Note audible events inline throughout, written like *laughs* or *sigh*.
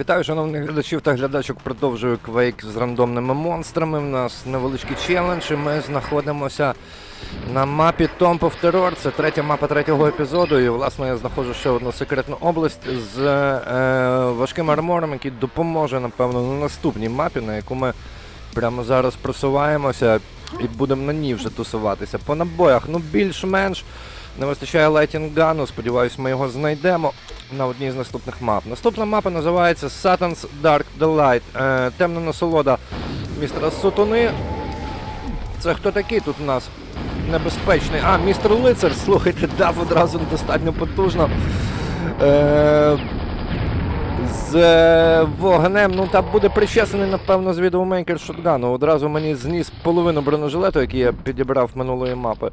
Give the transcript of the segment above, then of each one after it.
Вітаю, шановних глядачів та глядачок. Продовжую квейк з рандомними монстрами. У нас невеличкий челендж, і ми знаходимося на мапі Tomb of Terror. Це третя мапа третього епізоду. І власне я знаходжу ще одну секретну область з е, важким армором, який допоможе, напевно, на наступній мапі, на яку ми прямо зараз просуваємося і будемо на ній вже тусуватися. По набоях, ну більш-менш. Не вистачає лайтінгану, сподіваюсь, ми його знайдемо на одній з наступних мап. Наступна мапа називається Satan's Dark Delight. Е, темна насолода містера Сутуни. Це хто такий тут у нас? Небезпечний. А, містер Лицар, слухайте, дав одразу достатньо потужно. Е, з е, вогнем, ну та буде причесаний, напевно, з відеомейкер шотгану. Одразу мені зніс половину бронежилету, який я підібрав минулої мапи.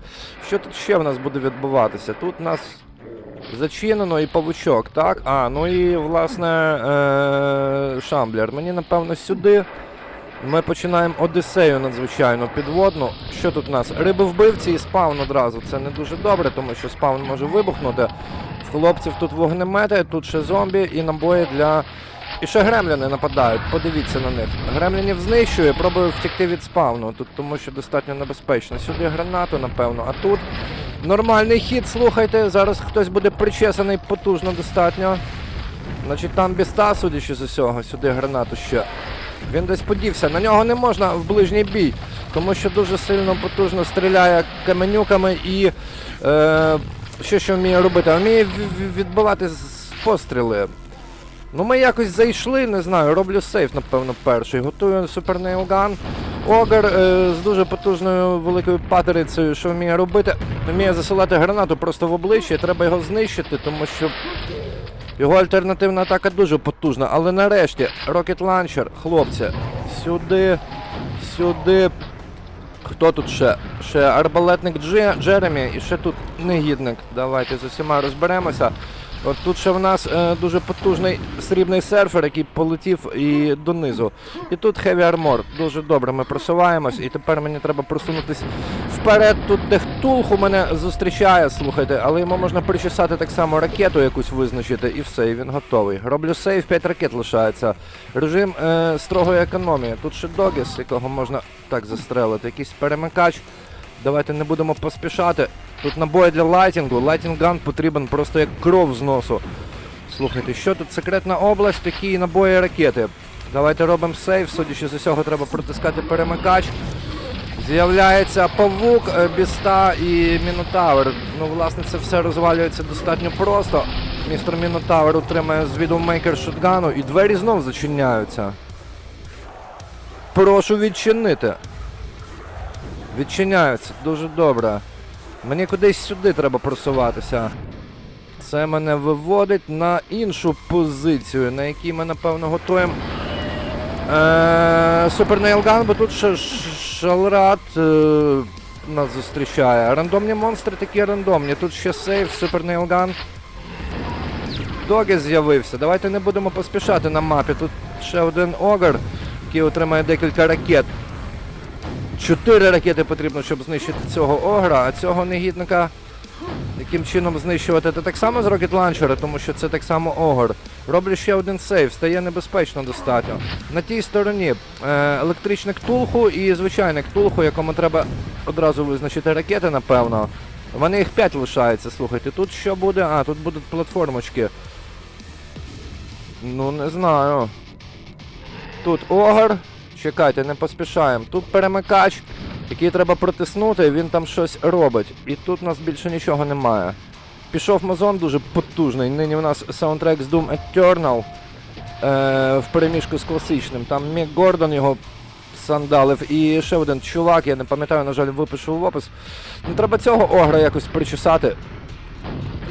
Що тут ще в нас буде відбуватися? Тут у нас зачинено і павучок, так? А, ну і власне е- шамблер. Мені, напевно, сюди. Ми починаємо Одіссею надзвичайно підводну. Що тут у нас? Риби вбивці і спаун одразу. Це не дуже добре, тому що спаун може вибухнути. Хлопців тут вогнемети, тут ще зомбі і набої для. І ще гремліни нападають, подивіться на них. Гремлінів знищує, пробую втекти від спавну, тут тому що достатньо небезпечно. Сюди гранату, напевно, а тут нормальний хід, слухайте. Зараз хтось буде причесаний потужно достатньо. Значить, там біста, судячи з усього, сюди гранату ще. Він десь подівся. На нього не можна в ближній бій, тому що дуже сильно потужно стріляє каменюками і. Е, що що вміє робити? Вміє відбивати постріли. Ну ми якось зайшли, не знаю, роблю сейф, напевно, перший. Готую супер нейлган. Огр е, з дуже потужною великою патерицею, що вміє робити, вміє засилати гранату просто в обличчя, треба його знищити, тому що його альтернативна атака дуже потужна. Але нарешті Rocket Launcher, хлопці, сюди, сюди. Хто тут ще? Ще арбалетник Дже, Джеремі і ще тут негідник. Давайте з усіма розберемося. От тут ще в нас е, дуже потужний срібний серфер, який полетів і донизу. І тут Heavy Armor. Дуже добре ми просуваємось. І тепер мені треба просунутись вперед. Тут де Хтулху мене зустрічає, слухайте, але йому можна причесати так само ракету якусь визначити, і все, і він готовий. Роблю сейв, 5 ракет лишається. Режим е, строгої економії. Тут ще Догіс, якого можна так застрелити. Якийсь перемикач. Давайте не будемо поспішати. Тут набої для лайтінгу. Лайтінган потрібен просто як кров з носу. Слухайте, що тут секретна область, такі набої ракети. Давайте робимо сейв, судячи з усього, треба протискати перемикач. З'являється павук, е, біста і Мінотавр. Ну, власне, це все розвалюється достатньо просто. Містер Мінотавр отримає з відеомейкер шотгану і двері знов зачиняються. Прошу відчинити. Відчиняються, дуже добре. Мені кудись сюди треба просуватися. Це мене виводить на іншу позицію, на якій ми, напевно, готуємо е, Супер Нейлган, бо тут ще Шалрат е, нас зустрічає. Рандомні монстри такі рандомні. Тут ще сейф, Супер Нейлган. Догі з'явився. Давайте не будемо поспішати на мапі. Тут ще один огр, який отримає декілька ракет. Чотири ракети потрібно, щоб знищити цього огра, а цього негідника яким чином знищувати це так само з рокет ланчера, тому що це так само огор. Роблю ще один сейв, стає небезпечно достатньо. На тій стороні е, електричний ктулху і звичайний ктулху, якому треба одразу визначити ракети, напевно. Вони їх 5 лишається, слухайте. Тут що буде? А, тут будуть платформочки. Ну, не знаю. Тут огор. Чекайте, не поспішаємо. Тут перемикач, який треба протиснути, він там щось робить. І тут у нас більше нічого немає. Пішов мазон дуже потужний. Нині у нас саундтрек з Doom Eternal е, в переміжку з класичним. Там Мік Гордон його сандалив. І ще один чувак, я не пам'ятаю, на жаль, випишу в опис. Ну, треба цього огра якось причесати.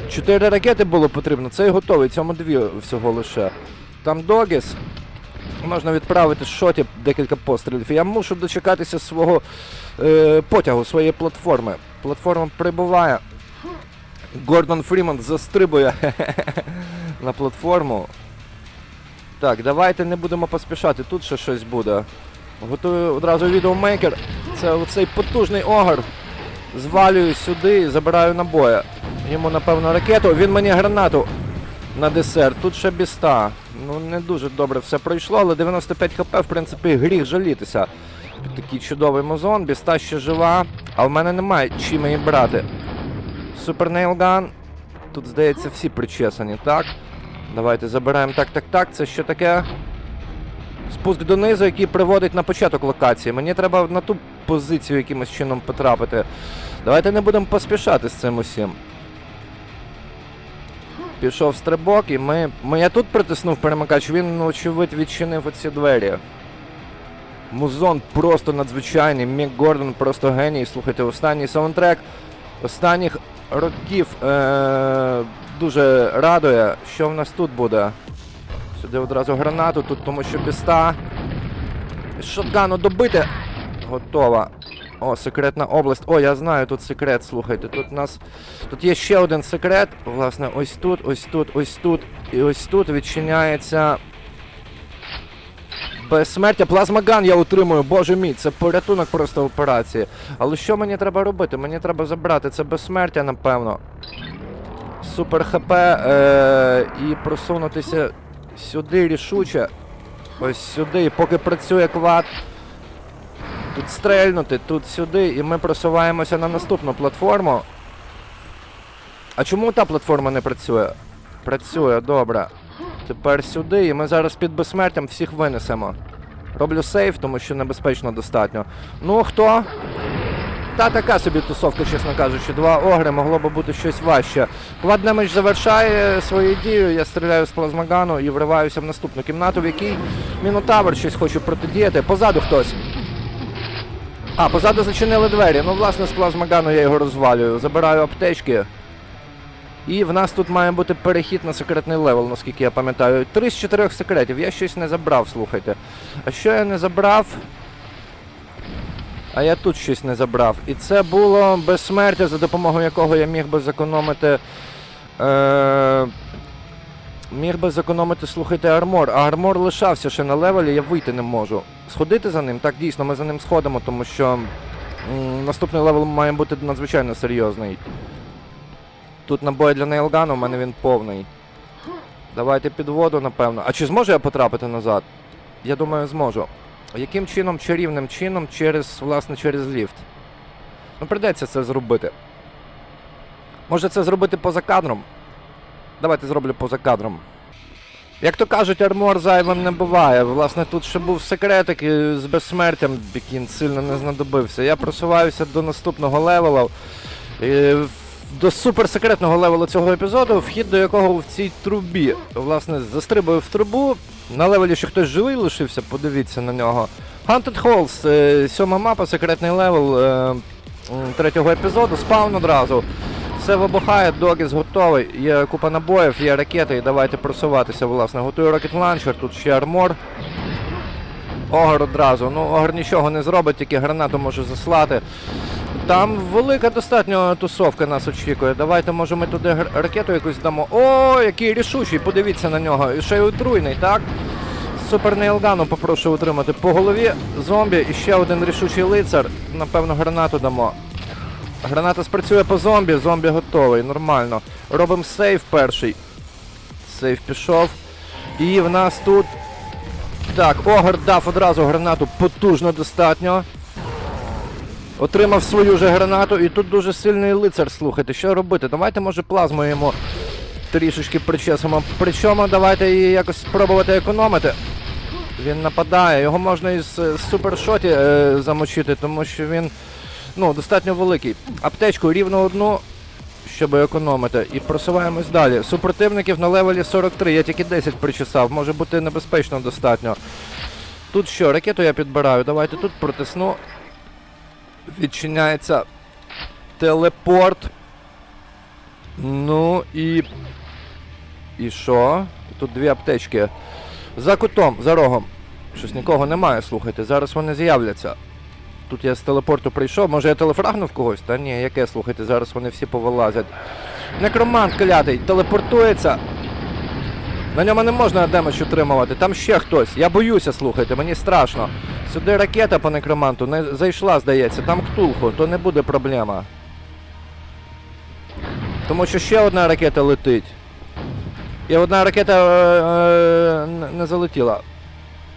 Чотири ракети було потрібно, це і готовий, цьому дві всього лише. Там Догіс. Можна відправити з шотів декілька пострілів. Я мушу дочекатися свого е, потягу, своєї платформи. Платформа прибуває. Гордон Фріман застрибує *laughs* на платформу. Так, давайте не будемо поспішати. Тут ще щось буде. Готую одразу відеомейкер. Це оцей потужний огар. Звалюю сюди і забираю набої. Йому, напевно, ракету. Він мені гранату на десерт. Тут ще біста. Ну, не дуже добре все пройшло, але 95 хп, в принципі, гріх жалітися. Такий чудовий музон, біста ще жива, а в мене немає чим її брати. Супер Нейлган. Тут, здається, всі причесані, так? Давайте забираємо так, так, так. Це що таке? Спуск донизу, який приводить на початок локації. Мені треба на ту позицію якимось чином потрапити. Давайте не будемо поспішати з цим усім. Пішов стрибок, і ми. ми я тут притиснув перемикач, він, ну, очевидь, відчинив оці двері. Музон просто надзвичайний. Мік Гордон просто геній. Слухайте, останній саундтрек останніх років е- дуже радує. Що в нас тут буде? Сюди одразу гранату, тут тому що біста. З Шотгану добити. Готова. О, секретна область. О, я знаю, тут секрет, слухайте. Тут у нас. Тут є ще один секрет. Власне, ось тут, ось тут, ось тут. І ось тут відчиняється. Безсмертя. Плазмаган я утримую, боже мій, це порятунок просто операції. Але що мені треба робити? Мені треба забрати це безсмертя, напевно. Супер ХП е- і просунутися сюди рішуче. Ось сюди. І поки працює квад. Тут стрельнути, тут сюди, і ми просуваємося на наступну платформу. А чому та платформа не працює? Працює, добре. Тепер сюди, і ми зараз під безсмертям всіх винесемо. Роблю сейф, тому що небезпечно достатньо. Ну, хто? Та така собі тусовка, чесно кажучи. Два огри могло би бути щось важче. Квад Демедж завершає свою дію, я стріляю з плазмагану і вриваюся в наступну кімнату, в якій Мінотавр щось хоче протидіяти. Позаду хтось. А, позаду зачинили двері. Ну, власне, з плазмагану я його розвалюю. Забираю аптечки. І в нас тут має бути перехід на секретний левел, наскільки я пам'ятаю. Три з чотирьох секретів. Я щось не забрав, слухайте. А що я не забрав? А я тут щось не забрав. І це було безсмертя, за допомогою якого я міг би зекономити. Е- Міг би зекономити, слухайте, армор. А армор лишався ще на левелі, я вийти не можу. Сходити за ним? Так, дійсно, ми за ним сходимо, тому що наступний левел має бути надзвичайно серйозний. Тут набої для нейлгану, у мене він повний. Давайте під воду, напевно. А чи зможу я потрапити назад? Я думаю, зможу. Яким чином, чарівним чином, через, власне, через ліфт. Ну, придеться це зробити. Може це зробити поза кадром? Давайте зроблю поза кадром. Як то кажуть, армор зайвим не буває. Власне, тут ще був секретик з безсмертям, який сильно не знадобився. Я просуваюся до наступного левела. До суперсекретного левелу цього епізоду, вхід до якого в цій трубі. Власне, застрибую в трубу. На левелі ще хтось живий лишився, подивіться на нього. Haunted Halls, е, сьома мапа, секретний левел е, третього епізоду, спаун одразу. Все вибухає, Догіс готовий. Є купа набоїв, є ракети, і давайте просуватися, власне. Готую ракет ланчер, тут ще армор. Огр одразу. Ну, огр нічого не зробить, тільки гранату може заслати. Там велика достатньо тусовка нас очікує. Давайте, може, ми туди ракету якусь дамо. О, який рішучий, подивіться на нього. І ще й отруйний, так? Супер Нейлгану попрошу утримати по голові зомбі і ще один рішучий лицар. Напевно, гранату дамо. Граната спрацює по зомбі, зомбі готовий, нормально. Робимо сейф перший. Сейф пішов. І в нас тут. Так, Огр дав одразу гранату потужно достатньо. Отримав свою же гранату, і тут дуже сильний лицар, слухайте, що робити? Давайте, може, плазму йому трішечки причесимо. Причому давайте її якось спробувати економити. Він нападає, його можна із е, супершоті е, замочити, тому що він ну, достатньо великий. Аптечку рівно одну, щоб економити. І просуваємось далі. Супротивників на левелі 43, я тільки 10 причесав, може бути небезпечно достатньо. Тут що, ракету я підбираю, давайте тут протисну. Відчиняється телепорт. Ну і. І що? Тут дві аптечки. За кутом, за рогом. Щось нікого немає, слухайте. Зараз вони з'являться. Тут я з телепорту прийшов, може я телефрагнув когось? Та ні, яке, слухайте, зараз вони всі повилазять. Некромант клятий, телепортується. На ньому не можна демедж утримувати, там ще хтось. Я боюся, слухайте, мені страшно. Сюди ракета по некроманту не зайшла, здається, там ктулху, то не буде проблема. Тому що ще одна ракета летить. І одна ракета е, е, не- залетіла.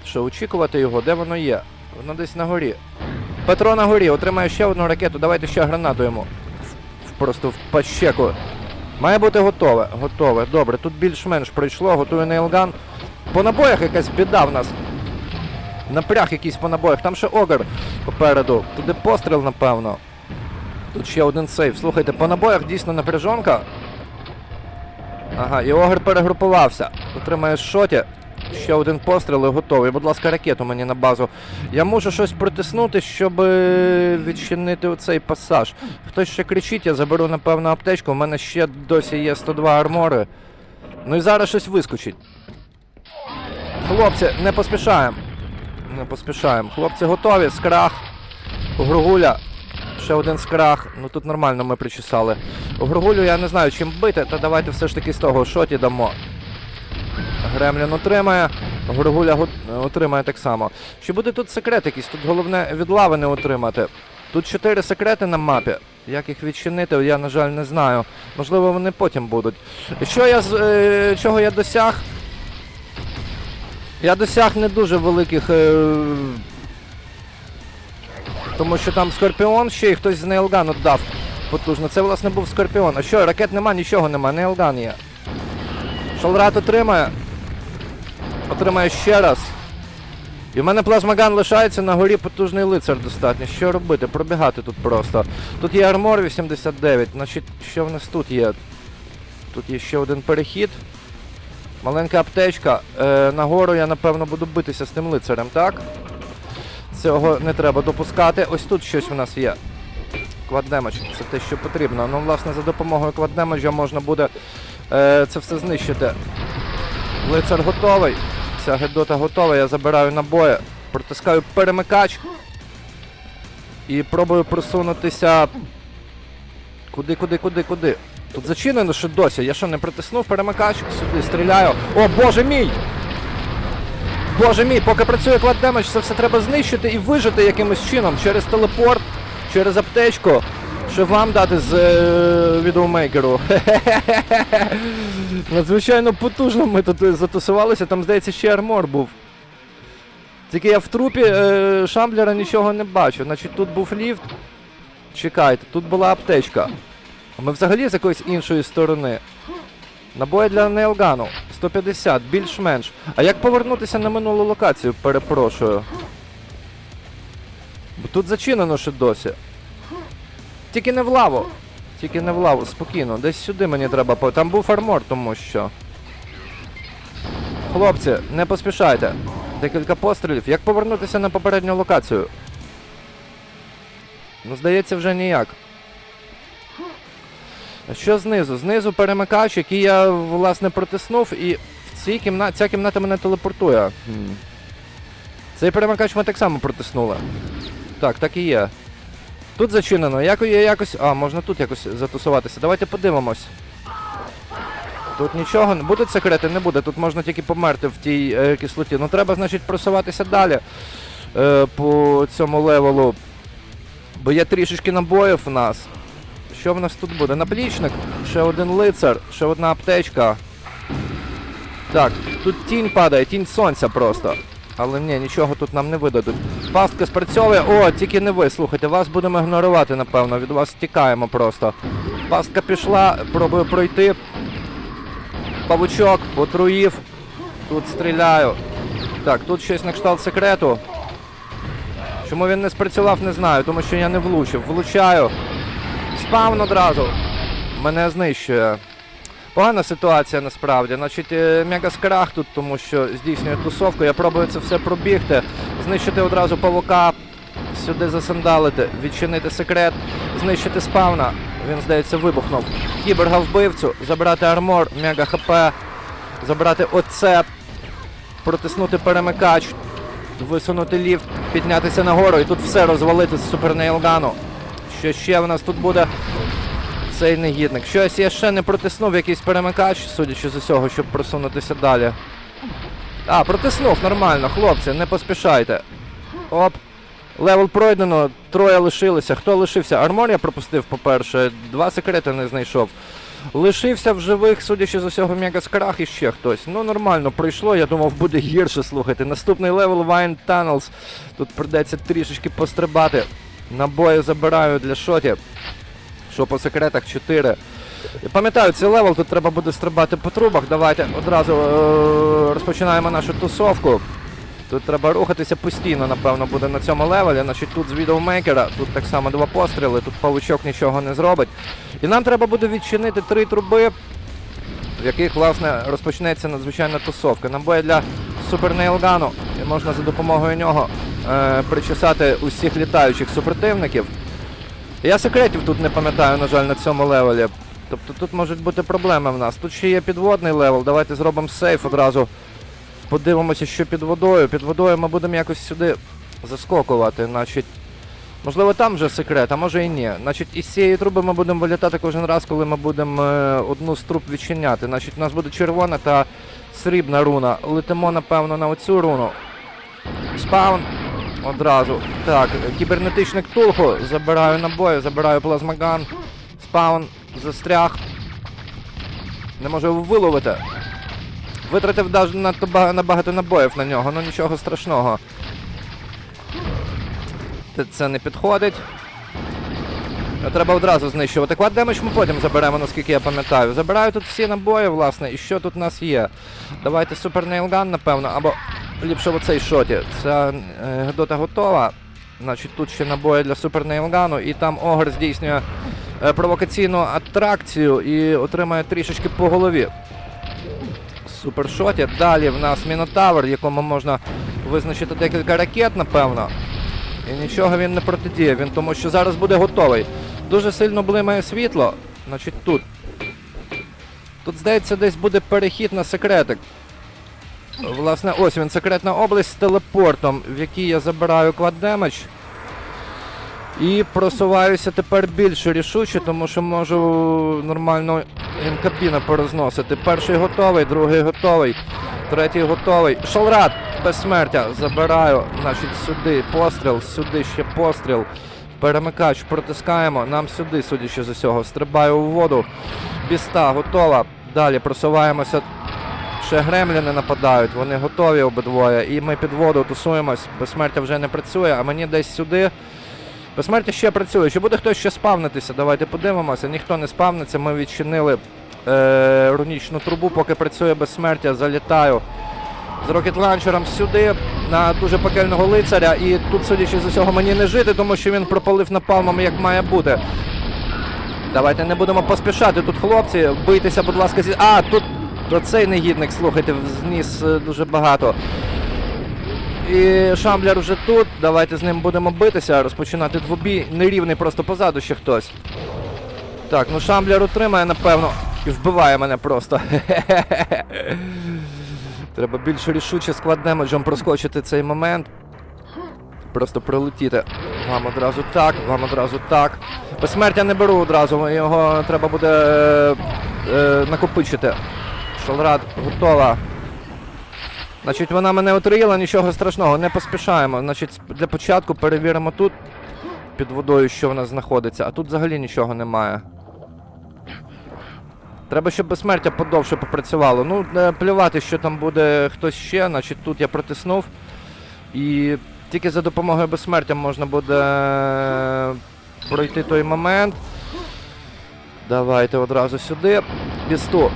Що, очікувати його? Де воно є? Воно десь на горі. Петро на горі, отримає ще одну ракету. Давайте ще гранату йому. Просто в пащеку. Має бути готове. Готове. Добре, тут більш-менш пройшло, готую нейлган. По набоях якась біда в нас. Напряг якийсь по набоях. Там ще огар попереду. Туди постріл, напевно. Тут ще один сейф. Слухайте, по набоях дійсно напряжонка. Ага, і огр перегрупувався. Отримає шоті. Ще один постріл і готовий. Будь ласка, ракету мені на базу. Я можу щось протиснути, щоб е, відчинити оцей пасаж. Хтось ще кричить, я заберу, напевно, аптечку. У мене ще досі є 102 армори. Ну і зараз щось вискочить. Хлопці, не поспішаємо. Не поспішаємо. Хлопці готові. Скрах. Гургуля. Ще один скрах. Ну тут нормально ми причесали. Гургулю я не знаю чим бити, та давайте все ж таки з того шоті дамо. Гремлін отримає. Гургуля го- отримає так само. Чи буде тут секрет якийсь? Тут головне від лави не отримати. Тут чотири секрети на мапі. Як їх відчинити, я, на жаль, не знаю. Можливо, вони потім будуть. Що я е, чого я досяг? Я досяг не дуже великих. Е, тому що там Скорпіон ще й хтось з Нейлгану дав потужно. Це, власне, був Скорпіон. А що, ракет нема, нічого нема, Нейлган є. Шалрат отримає. Отримає ще раз. І в мене плазмаган лишається на горі потужний лицар достатньо. Що робити? Пробігати тут просто. Тут є армор 89, значить, що в нас тут є? Тут є ще один перехід. Маленька аптечка. Е, нагору я, напевно, буду битися з тим лицарем, так? Цього не треба допускати. Ось тут щось в нас є. Кваддемедж, це те, що потрібно. Ну, власне, за допомогою кваддемеджа можна буде це все знищити. Лицар готовий. Ця гедота готова, я забираю набої, протискаю перемикач і пробую просунутися. Куди, куди, куди, куди? Тут зачинено ще досі. Я що, не притиснув перемикач? Сюди стріляю. О, боже мій! Боже мій, поки працює кладдемедж, це все треба знищити і вижити якимось чином через телепорт, через аптечку. Що вам дати з е, відеомейкеру? *laughs* Надзвичайно потужно ми тут затусувалися, там, здається, ще армор був. Тільки я в трупі е, Шамблера нічого не бачу. Значить, тут був ліфт. Чекайте, тут була аптечка. А ми взагалі з якоїсь іншої сторони. Набої для нейлгану. 150, більш-менш. А як повернутися на минулу локацію, перепрошую. Бо тут зачинено ще досі. Тільки не в лаву. Тільки не в лаву, спокійно. Десь сюди мені треба. Там був армор, тому що. Хлопці, не поспішайте. Декілька пострілів. Як повернутися на попередню локацію? Ну, здається, вже ніяк. Що знизу? Знизу перемикач, який я власне протиснув, і в цій кімнаті ця кімната мене телепортує. Цей перемикач ми так само протиснули. Так, так і є. Тут зачинено. Як я якось. А, можна тут якось затусуватися. Давайте подивимось. Тут нічого не будуть секрети, не буде. Тут можна тільки померти в тій е, кислоті. Ну треба, значить, просуватися далі е, по цьому левелу. Бо є трішечки набоїв у нас. Що в нас тут буде? Наплічник, ще один лицар, ще одна аптечка. Так, тут тінь падає, тінь сонця просто. Але ні, нічого тут нам не видадуть. Пастка спрацьовує. О, тільки не ви. Слухайте, вас будемо ігнорувати, напевно. Від вас тікаємо просто. Пастка пішла, пробую пройти. Павучок, отруїв. Тут стріляю. Так, тут щось на кшталт секрету. Чому він не спрацював, не знаю, тому що я не влучив. Влучаю. Спавн одразу. Мене знищує. Погана ситуація насправді. Значить, е, мегаскрах тут, тому що здійснює тусовку. Я пробую це все пробігти, знищити одразу павука, сюди засандалити, відчинити секрет, знищити спавна. Він, здається, вибухнув. Кіберга вбивцю, забрати армор, мега хп, забрати оцеп, протиснути перемикач, висунути ліфт, піднятися нагору і тут все розвалити з супернейлгану. Що ще в нас тут буде? Цей негідник. Щось я ще не протиснув якийсь перемикач, судячи з усього, щоб просунутися далі. А, протиснув, нормально, хлопці, не поспішайте. Оп. Левел пройдено, троє лишилися. Хто лишився? Армор я пропустив, по-перше, два секрети не знайшов. Лишився в живих, судячи з усього, Мегаскрах і ще хтось. Ну нормально, пройшло, я думав, буде гірше слухайте. Наступний левел Wine Tunnels. Тут придеться трішечки пострибати. Набої забираю для шотів. Що по секретах 4. Пам'ятаю, цей левел тут треба буде стрибати по трубах. Давайте одразу е- розпочинаємо нашу тусовку. Тут треба рухатися постійно, напевно, буде на цьому левелі. Значить, тут з відеомейкера, тут так само два постріли, тут павучок нічого не зробить. І нам треба буде відчинити три труби, в яких, власне, розпочнеться надзвичайна тусовка. Набої для супернейлгану. Можна за допомогою нього е- причесати усіх літаючих супротивників. Я секретів тут не пам'ятаю, на жаль, на цьому левелі. Тобто тут можуть бути проблеми в нас. Тут ще є підводний левел. Давайте зробимо сейф одразу. Подивимося, що під водою. Під водою ми будемо якось сюди заскокувати. Значить, можливо, там вже секрет, а може і ні. Значить, із цієї труби ми будемо вилітати кожен раз, коли ми будемо е, одну з труб відчиняти. Значить, у нас буде червона та срібна руна. Летимо, напевно, на оцю руну. Спаун. Одразу. Так, кібернетичник Тулху. Забираю набої, забираю плазмаган. Спаун. Застряг. Не можу його виловити. Витратив навіть надто набагато набоїв на нього, ну нічого страшного. Це- Це не підходить. Треба одразу знищувати. Квад демедж ми потім заберемо, наскільки я пам'ятаю. Забираю тут всі набої, власне, і що тут у нас є? Давайте Супер Нейлган, напевно, або ліпше в оцей шоті. Ця е, Гедота готова. Значить, тут ще набої для Супер Нейлгану, і там Огр здійснює е, провокаційну атракцію і отримає трішечки по голові. Супершоті. Далі в нас Мінотавр, якому можна визначити декілька ракет, напевно. І нічого він не протидіє, він тому що зараз буде готовий. Дуже сильно блимає світло. Значить тут. Тут, здається, десь буде перехід на секретик. Власне, ось він, секретна область з телепортом, в якій я забираю кваддемедж. І просуваюся тепер більше рішуче, тому що можу нормально інкабіна порозносити. Перший готовий, другий готовий, третій готовий. Шалрат, безсмертя, забираю. Значить, сюди постріл, сюди ще постріл. Перемикач протискаємо. Нам сюди, судячи з усього. Стрибаю у воду. Біста готова. Далі просуваємося. Ще гремліни нападають, вони готові обидвоє. І ми під воду тусуємось. Безсмертя вже не працює, а мені десь сюди. Безсмертя ще працює. Чи буде хтось ще спавнитися? Давайте подивимося. Ніхто не спавниться. Ми відчинили е, рунічну трубу, поки працює безсмертя. Залітаю з рокетланчером сюди на дуже пекельного лицаря. І тут, судячи з усього, мені не жити, тому що він пропалив напалмом, як має бути. Давайте не будемо поспішати. Тут хлопці, бийтеся, будь ласка, зі. А, тут оцей негідник, слухайте, зніс е, дуже багато. І Шамблер вже тут. Давайте з ним будемо битися, розпочинати двобій. Нерівний просто позаду ще хтось. Так, ну Шамблер утримає, напевно, і вбиває мене просто. *laughs* Треба більш рішуче склад демеджем проскочити цей момент. Просто пролетіти. Вам одразу так, вам одразу так. Безсмертя не беру одразу, його треба буде е, е, накопичити. Шалрад готова. Значить, вона мене отруїла, нічого страшного, не поспішаємо. Значить, для початку перевіримо тут під водою, що в нас знаходиться, а тут взагалі нічого немає. Треба, щоб безсмертя подовше попрацювало. Ну, е, плювати, що там буде хтось ще, значить тут я протиснув. І тільки за допомогою безсмертя можна буде е, пройти той момент. Давайте одразу сюди. Бісту.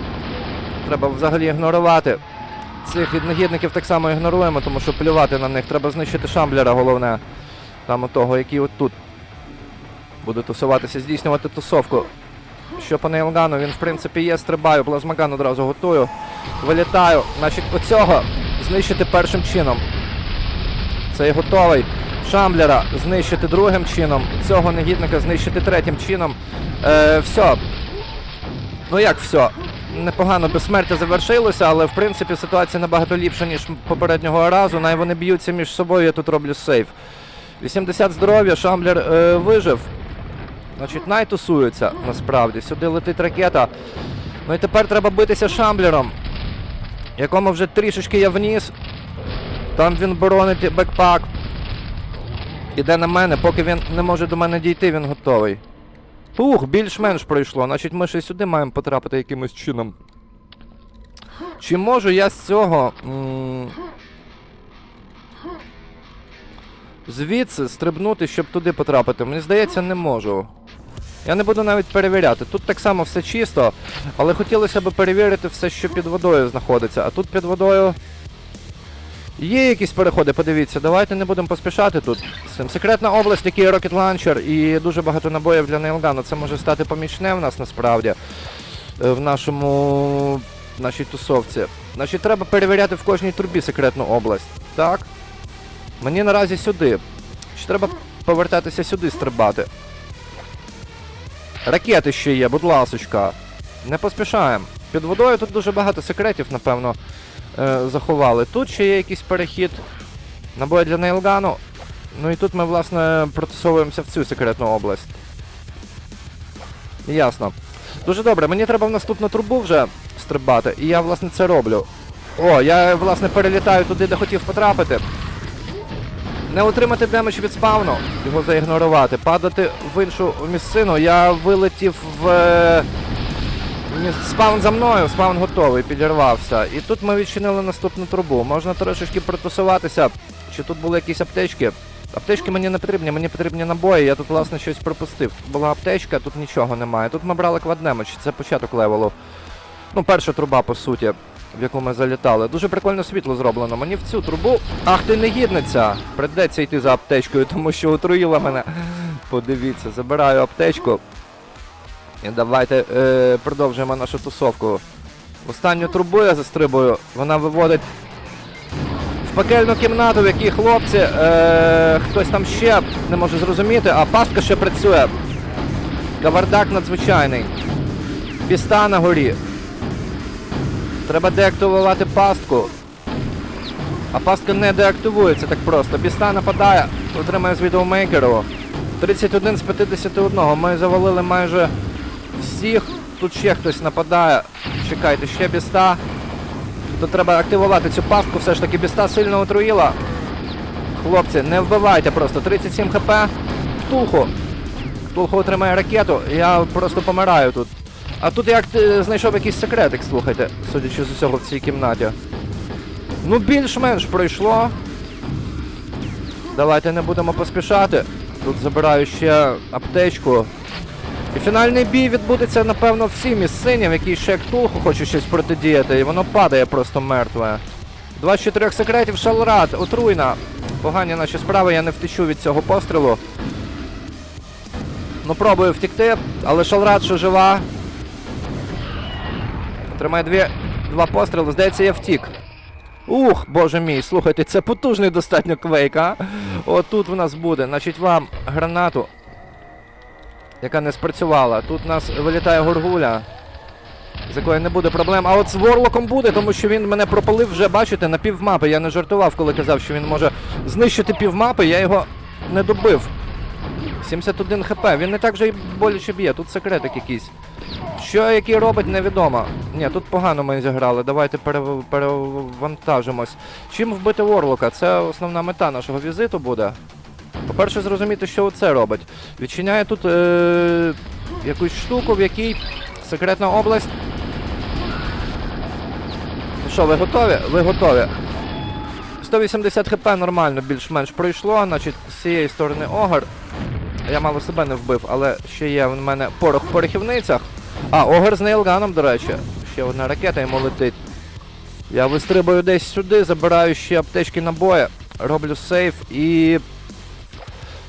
Треба взагалі ігнорувати. Цих негідників так само ігноруємо, тому що плювати на них. Треба знищити шамблера, головне. Там того, який от тут буде тусуватися, здійснювати тусовку. Що по нейлгану, він в принципі є, стрибаю, плазмаган одразу готую. Вилітаю. Значить, оцього знищити першим чином. Цей готовий. Шамблера знищити другим чином. Цього негідника знищити третім чином. Е, все. Ну як все? Непогано безсмертя завершилося, але в принципі ситуація набагато ліпша, ніж попереднього разу. Най вони б'ються між собою, я тут роблю сейф. 80 здоров'я, Шамблер е, вижив. Значить, най тусується насправді. Сюди летить ракета. Ну і тепер треба битися Шамблером, якому вже трішечки я вніс. Там він боронить бекпак. Іде на мене, поки він не може до мене дійти, він готовий. Ух, більш-менш пройшло. Значить, ми ще сюди маємо потрапити якимось чином. Чи можу я з цього. м, Звідси стрибнути, щоб туди потрапити. Мені здається, не можу. Я не буду навіть перевіряти. Тут так само все чисто, але хотілося б перевірити все, що під водою знаходиться. А тут під водою. Є якісь переходи, подивіться, давайте не будемо поспішати тут. Секретна область, який Rocket Launcher і дуже багато набоїв для нейлгану. Це може стати помічне в нас насправді. е, В нашому. в нашій тусовці. Значить, треба перевіряти в кожній трубі секретну область. Так? Мені наразі сюди. Чи треба повертатися сюди стрибати? Ракети ще є, будь ласочка. Не поспішаємо. Під водою тут дуже багато секретів, напевно, е, заховали. Тут ще є якийсь перехід. Набої для нейлгану. Ну і тут ми, власне, протасовуємося в цю секретну область. Ясно. Дуже добре, мені треба в наступну трубу вже стрибати, і я, власне, це роблю. О, я, власне, перелітаю туди, де хотів потрапити. Не отримати демедж від спавну, його заігнорувати, падати в іншу місцину. Я вилетів в. е, Спаун за мною, спаун готовий, підірвався. І тут ми відчинили наступну трубу. Можна трошечки протусуватися. Чи тут були якісь аптечки? Аптечки мені не потрібні, мені потрібні набої. Я тут, власне, щось пропустив. Тут була аптечка, тут нічого немає. Тут ми брали кваднемедж, це початок левелу. Ну, перша труба, по суті, в яку ми залітали. Дуже прикольно світло зроблено. Мені в цю трубу. Ах ти негідниця! Придеться йти за аптечкою, тому що отруїла мене. Подивіться, забираю аптечку. І давайте е, продовжуємо нашу тусовку. Останню трубу я застрибую, вона виводить в пекельну кімнату, в якій хлопці, е, хтось там ще не може зрозуміти, а пастка ще працює. Кавардак надзвичайний. Біста на горі. Треба деактивувати пастку. А пастка не деактивується так просто. Біста нападає, отримає з відеомейкеру. 31 з 51. Ми завалили майже всіх. Тут ще хтось нападає. Чекайте, ще біста. Тут треба активувати цю пастку, все ж таки біста сильно отруїла. Хлопці, не вбивайте просто. 37 хп. Ктулху. Ктулху отримає ракету. Я просто помираю тут. А тут як ти знайшов якийсь секретик, слухайте, судячи з усього в цій кімнаті. Ну, більш-менш пройшло. Давайте не будемо поспішати. Тут забираю ще аптечку. І фінальний бій відбудеться, напевно, в цій місцині, в якій ще Ктулху хоче щось протидіяти, і воно падає просто мертве. Два з чотирьох секретів Шалрат, отруйна. Погані наші справи, я не втечу від цього пострілу. Ну, пробую втекти, але Шалрат що жива. Тримає дві, два постріли, здається, я втік. Ух, боже мій, слухайте, це потужний достатньо квейк, а? Отут в нас буде. Значить, вам гранату, яка не спрацювала. Тут у нас вилітає горгуля, з якої не буде проблем. А от з Ворлоком буде, тому що він мене пропалив вже, бачите, на півмапи. Я не жартував, коли казав, що він може знищити півмапи, я його не добив. 71 хп, він не так же й боляче б'є, тут секретик якийсь. Що який робить, невідомо. Ні, тут погано ми зіграли. Давайте перев- перевантажимось. Чим вбити Ворлока? Це основна мета нашого візиту буде. По-перше, зрозуміти, що це робить. Відчиняє тут е- якусь штуку, в якій секретна область. Ну що, ви готові? Ви готові. 180 хп нормально, більш-менш пройшло, значить, з цієї сторони огар. Я мало себе не вбив, але ще є в мене порох в порохівницях. А, огар з нейлганом, до речі. Ще одна ракета йому летить. Я вистрибую десь сюди, забираю ще аптечки набої, роблю сейф і.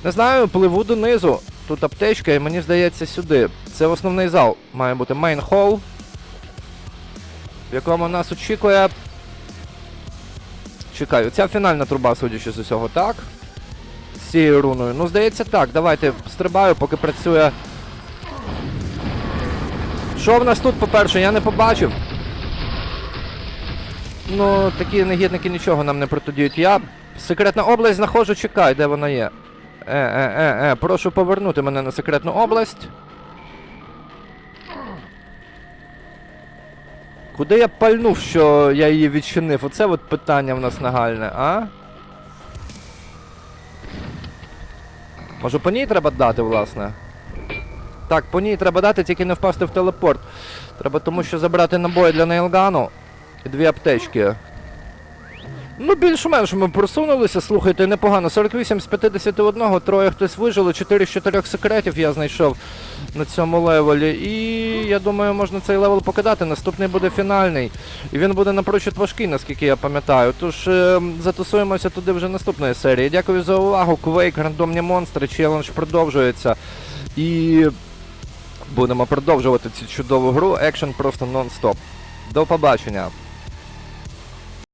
Не знаю, пливу донизу. Тут аптечка, і мені здається сюди. Це основний зал. Має бути мейн холл, в якому нас очікує. Чекаю, ця фінальна труба, судячи з усього, так? З цією руною. Ну, здається, так. Давайте стрибаю, поки працює. Що в нас тут, по-перше, я не побачив. Ну, такі негідники нічого нам не протидіють. Я секретна область знаходжу, чекай, де вона є. Е, е, е, е, прошу повернути мене на секретну область. Куди я пальнув, що я її відчинив? Оце от питання в нас нагальне, а? Може по ній треба дати, власне? Так, по ній треба дати, тільки не впасти в телепорт. Треба тому що забрати набої для нейлгану і дві аптечки. Ну, більш-менш ми просунулися, слухайте, непогано. 48 з 51, троє хтось вижили, 4 з 4 секретів я знайшов на цьому левелі. І я думаю, можна цей левел покидати. Наступний буде фінальний. І він буде напрочуд важкий, наскільки я пам'ятаю. Тож е, затусуємося туди вже наступної серії. Дякую за увагу. Quake, рандомні монстри, челендж продовжується. І будемо продовжувати цю чудову гру. Екшен просто нон-стоп. До побачення.